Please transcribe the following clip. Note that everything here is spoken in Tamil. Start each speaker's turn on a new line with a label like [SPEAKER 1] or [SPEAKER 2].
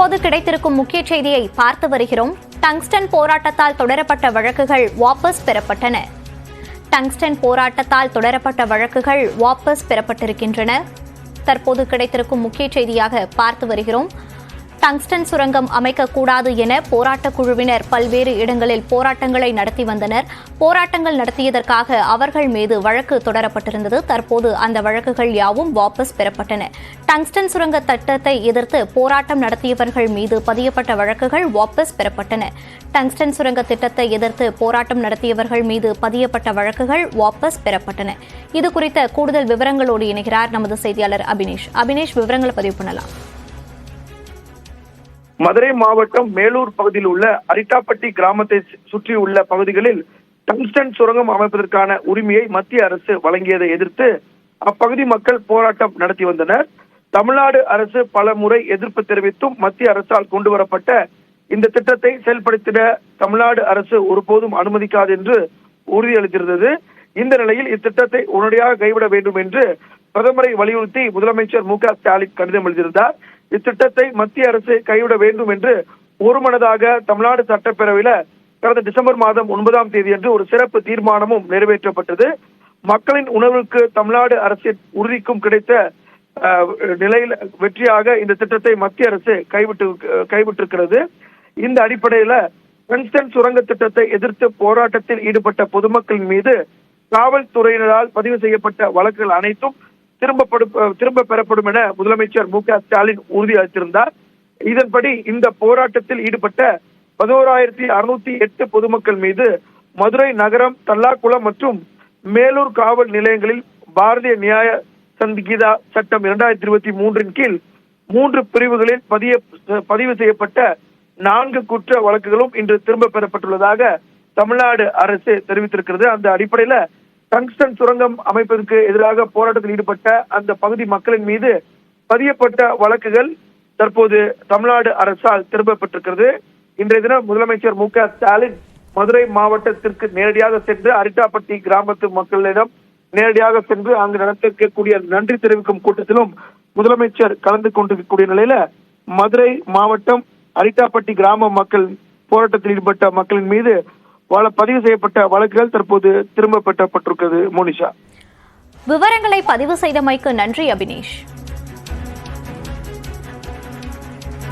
[SPEAKER 1] தற்போது கிடைத்திருக்கும் முக்கிய செய்தியை பார்த்து வருகிறோம். டங்ஸ்டன் போராட்டத்தால் தொடரப்பட்ட வழக்குகள் வாபஸ் பெறப்பட்டன. டங்ஸ்டன் போராட்டத்தால் தொடரப்பட்ட வழக்குகள் வாபஸ் பெறப்பட்டிருக்கின்றன. தற்போது கிடைத்திருக்கும் முக்கிய செய்தியாக பார்த்து வருகிறோம். டங்ஸ்டன் சுரங்கம் அமைக்கக்கூடாது என போராட்டக் குழுவினர் பல்வேறு இடங்களில் போராட்டங்களை நடத்தி வந்தனர். போராட்டங்கள் நடத்தியதற்காக அவர்கள் மீது வழக்கு தொடரப்பட்டிருந்தது. தற்போது அந்த வழக்குகள் யாவும் வாபஸ் பெறப்பட்டன. டங்ஸ்டன் சுரங்க திட்டத்தை எதிர்த்து போராட்டம் நடத்தியவர்கள் மீது பதியப்பட்ட வழக்குகள் வாபஸ் பெறப்பட்டன. டங்ஸ்டன் சுரங்க திட்டத்தை எதிர்த்து போராட்டம் நடத்தியவர்கள் மீது பதியப்பட்ட வழக்குகள் வாபஸ் பெறப்பட்டன. இது குறித்த கூடுதல் விவரங்களோடு இணைகிறார் நமது செய்தியாளர் அபினேஷ். அபினேஷ் விவரங்களை பதிவு பண்ணலாம்.
[SPEAKER 2] மதுரை மாவட்டம் மேலூர் பகுதியில் உள்ள அரிட்டாப்பட்டி கிராமத்தை சுற்றியுள்ள பகுதிகளில் டங்ஸ்டன் சுரங்கம் அமைப்பதற்கான உரிமையை மத்திய அரசு வழங்கியதை எதிர்த்து அப்பகுதி மக்கள் போராட்டம் நடத்தி வந்தனர். தமிழ்நாடு அரசு பல முறை எதிர்ப்பு தெரிவித்தும் மத்திய அரசால் கொண்டு வரப்பட்ட இந்த திட்டத்தை செயல்படுத்திட தமிழ்நாடு அரசு ஒருபோதும் அனுமதிக்காது என்று உறுதியளித்திருந்தது. இந்த நிலையில் இத்திட்டத்தை உடனடியாக கைவிட வேண்டும் என்று பிரதமரை வலியுறுத்தி முதலமைச்சர் மு க ஸ்டாலின் கடிதம் எழுதியிருந்தார். இத்திட்டத்தை மத்திய அரசு கைவிட வேண்டும் என்று ஒருமனதாக தமிழ்நாடு சட்டப்பேரவையில கடந்த டிசம்பர் மாதம் ஒன்பதாம் தேதி அன்று ஒரு சிறப்பு தீர்மானமும் நிறைவேற்றப்பட்டது. மக்களின் உணர்வுக்கு தமிழ்நாடு அரசின் உறுதிக்கும் கிடைத்த நிலையில் வெற்றியாக இந்த திட்டத்தை மத்திய அரசு கைவிட்டு கைவிட்டிருக்கிறது. இந்த அடிப்படையில டங்ஸ்டன் சுரங்க திட்டத்தை எதிர்த்து போராட்டத்தில் ஈடுபட்ட பொதுமக்களின் மீது காவல்துறையினரால் பதிவு செய்யப்பட்ட வழக்குகள் அனைத்தும் திரும்ப திரும்ப பெறப்படும் என முதலமைச்சர் மு க ஸ்டாலின் உறுதியளித்திருந்தார் இதன்படி இந்த போராட்டத்தில் ஈடுபட்ட பதினோராயிரத்தி அறுநூத்தி எட்டு பொதுமக்கள் மீது மதுரை நகரம் தல்லாக்குளம் மற்றும் மேலூர் காவல் நிலையங்களில் பாரதிய நியாய சந்திகிதா சட்டம் இரண்டாயிரத்தி இருபத்தி மூன்றின் கீழ் மூன்று பிரிவுகளில் பதிய பதிவு செய்யப்பட்ட நான்கு குற்ற வழக்குகளும் இன்று திரும்ப பெறப்பட்டுள்ளதாக தமிழ்நாடு அரசு தெரிவித்திருக்கிறது. அந்த அடிப்படையில டங்ஸ்டன் சுரங்கம் அமைப்பதற்கு எதிராக போராட்டத்தில் ஈடுபட்ட அந்த பகுதி மக்களின் மீது பதியப்பட்ட வழக்குகள் தற்போது தமிழ்நாடு அரசால் திரும்ப பெற்றிருக்கிறது இன்றைய தினம் முதலமைச்சர் மு க ஸ்டாலின் மதுரை மாவட்டத்திற்கு நேரடியாக சென்று அரிட்டாப்பட்டி கிராமத்து மக்களிடம் நேரடியாக சென்று அங்கு நடத்திருக்கக்கூடிய நன்றி தெரிவிக்கும் கூட்டத்திலும் முதலமைச்சர் கலந்து கொண்டிருக்கக்கூடிய நிலையில மதுரை மாவட்டம் அரிட்டாப்பட்டி கிராம மக்கள் போராட்டத்தில் ஈடுபட்ட மக்களின் மீது பதிவு செய்யப்பட்ட வழக்குகள் தற்போது திரும்ப பெற்றப்பட்டிருக்கிறது மோனிஷா.
[SPEAKER 1] விவரங்களை பதிவு செய்தமைக்கு நன்றி அபினேஷ்.